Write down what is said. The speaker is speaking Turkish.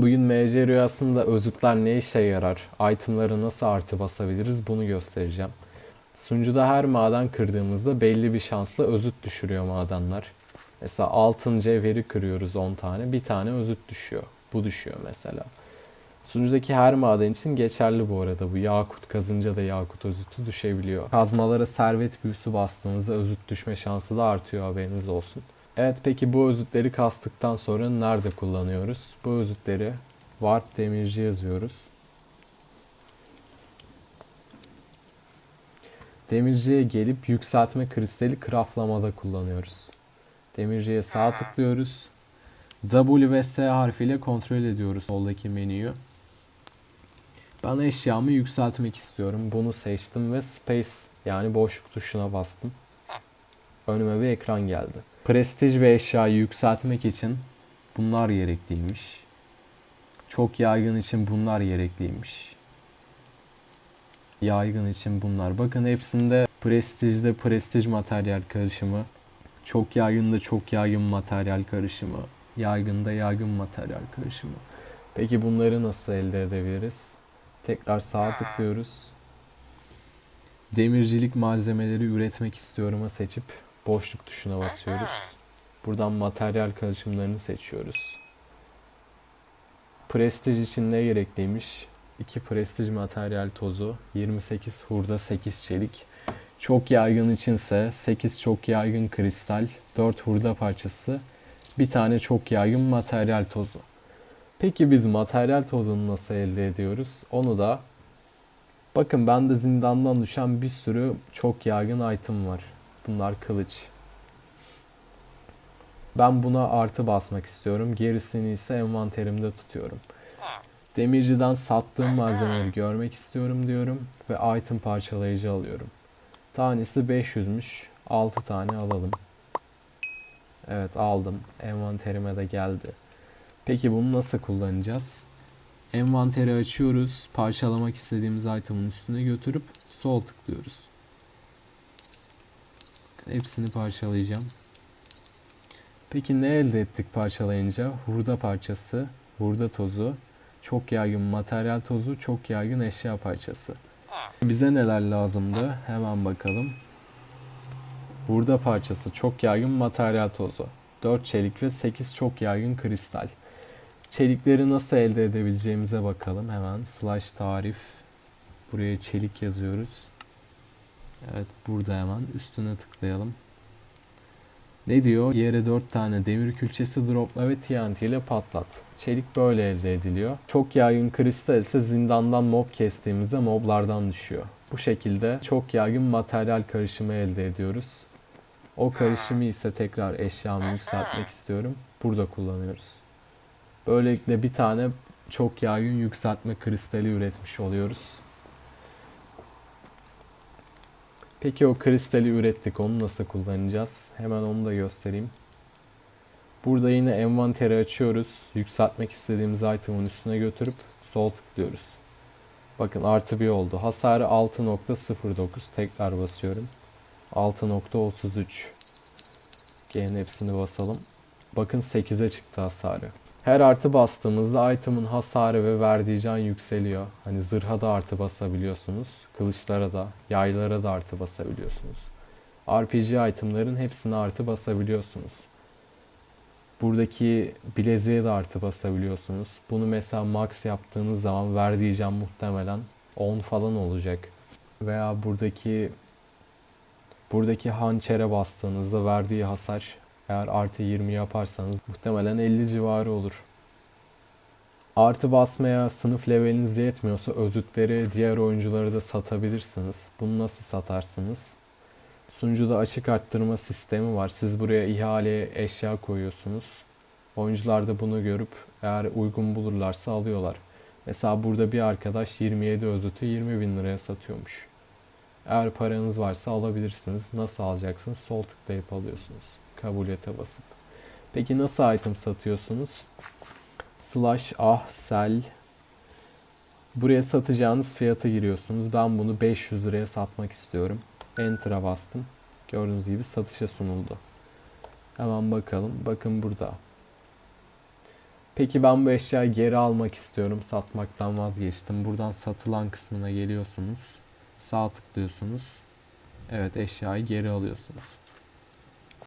Bugün MC rüyasında özütler ne işe yarar, itemları nasıl artı basabiliriz bunu göstereceğim. Sunucuda her maden kırdığımızda belli bir şansla özüt düşürüyor madenler. Mesela altın cevheri kırıyoruz 10 tane, bir tane özüt düşüyor. Bu düşüyor mesela. Sunucudaki her maden için geçerli bu arada. Bu yakut kazınca da yakut özütü düşebiliyor. Kazmalara servet büyüsü bastığınızda özüt düşme şansı da artıyor haberiniz olsun. Evet peki bu özütleri kastıktan sonra nerede kullanıyoruz? Bu özütleri warp demirci yazıyoruz. Demirciye gelip yükseltme kristali craftlamada kullanıyoruz. Demirciye sağ tıklıyoruz. W ve S harfiyle kontrol ediyoruz soldaki menüyü. Ben eşyamı yükseltmek istiyorum. Bunu seçtim ve space yani boşluk tuşuna bastım. Önüme bir ekran geldi. Prestij ve eşyayı yükseltmek için bunlar gerekliymiş. Çok yaygın için bunlar gerekliymiş. Yaygın için bunlar. Bakın hepsinde prestijde prestij materyal karışımı. Çok yaygında çok yaygın materyal karışımı. Yaygında yaygın materyal karışımı. Peki bunları nasıl elde edebiliriz? Tekrar sağa tıklıyoruz. Demircilik malzemeleri üretmek istiyorum'a seçip boşluk tuşuna basıyoruz. Buradan materyal karışımlarını seçiyoruz. Prestij için ne gerekliymiş? 2 prestij materyal tozu, 28 hurda, 8 çelik. Çok yaygın içinse 8 çok yaygın kristal, 4 hurda parçası, bir tane çok yaygın materyal tozu. Peki biz materyal tozunu nasıl elde ediyoruz? Onu da bakın bende zindandan düşen bir sürü çok yaygın item var. Bunlar kılıç. Ben buna artı basmak istiyorum. Gerisini ise envanterimde tutuyorum. Demirciden sattığım malzemeleri görmek istiyorum diyorum ve item parçalayıcı alıyorum. Tanesi 500'müş. 6 tane alalım. Evet aldım. Envanterime de geldi. Peki bunu nasıl kullanacağız? Envanteri açıyoruz. Parçalamak istediğimiz item'ın üstüne götürüp sol tıklıyoruz. Hepsini parçalayacağım. Peki ne elde ettik parçalayınca? Hurda parçası, hurda tozu, çok yaygın materyal tozu, çok yaygın eşya parçası. Bize neler lazımdı? Hemen bakalım. Hurda parçası, çok yaygın materyal tozu. 4 çelik ve 8 çok yaygın kristal. Çelikleri nasıl elde edebileceğimize bakalım. Hemen slash tarif. Buraya çelik yazıyoruz. Evet burada hemen üstüne tıklayalım. Ne diyor? Yere 4 tane demir külçesi dropla ve TNT ile patlat. Çelik böyle elde ediliyor. Çok yaygın kristal ise zindandan mob kestiğimizde moblardan düşüyor. Bu şekilde çok yaygın materyal karışımı elde ediyoruz. O karışımı ise tekrar eşyamı yükseltmek istiyorum. Burada kullanıyoruz. Böylelikle bir tane çok yaygın yükseltme kristali üretmiş oluyoruz. Peki o kristali ürettik. Onu nasıl kullanacağız? Hemen onu da göstereyim. Burada yine envanteri açıyoruz. Yükseltmek istediğimiz item'ın üstüne götürüp sol tıklıyoruz. Bakın artı bir oldu. Hasarı 6.09. Tekrar basıyorum. 6.33. Gene hepsini basalım. Bakın 8'e çıktı hasarı. Her artı bastığımızda item'ın hasarı ve verdiği can yükseliyor. Hani zırha da artı basabiliyorsunuz. Kılıçlara da, yaylara da artı basabiliyorsunuz. RPG itemların hepsine artı basabiliyorsunuz. Buradaki bileziğe de artı basabiliyorsunuz. Bunu mesela max yaptığınız zaman verdiği can muhtemelen 10 falan olacak. Veya buradaki buradaki hançere bastığınızda verdiği hasar eğer artı 20 yaparsanız muhtemelen 50 civarı olur. Artı basmaya sınıf leveliniz yetmiyorsa özütleri diğer oyunculara da satabilirsiniz. Bunu nasıl satarsınız? Sunucuda açık arttırma sistemi var. Siz buraya ihaleye eşya koyuyorsunuz. Oyuncular da bunu görüp eğer uygun bulurlarsa alıyorlar. Mesela burada bir arkadaş 27 özütü 20 bin liraya satıyormuş. Eğer paranız varsa alabilirsiniz. Nasıl alacaksınız? Sol tıklayıp alıyorsunuz kabul ete basıp. Peki nasıl item satıyorsunuz? Slash ah sell Buraya satacağınız fiyata giriyorsunuz. Ben bunu 500 liraya satmak istiyorum. Enter'a bastım. Gördüğünüz gibi satışa sunuldu. Hemen bakalım. Bakın burada. Peki ben bu eşyayı geri almak istiyorum. Satmaktan vazgeçtim. Buradan satılan kısmına geliyorsunuz. Sağ tıklıyorsunuz. Evet eşyayı geri alıyorsunuz.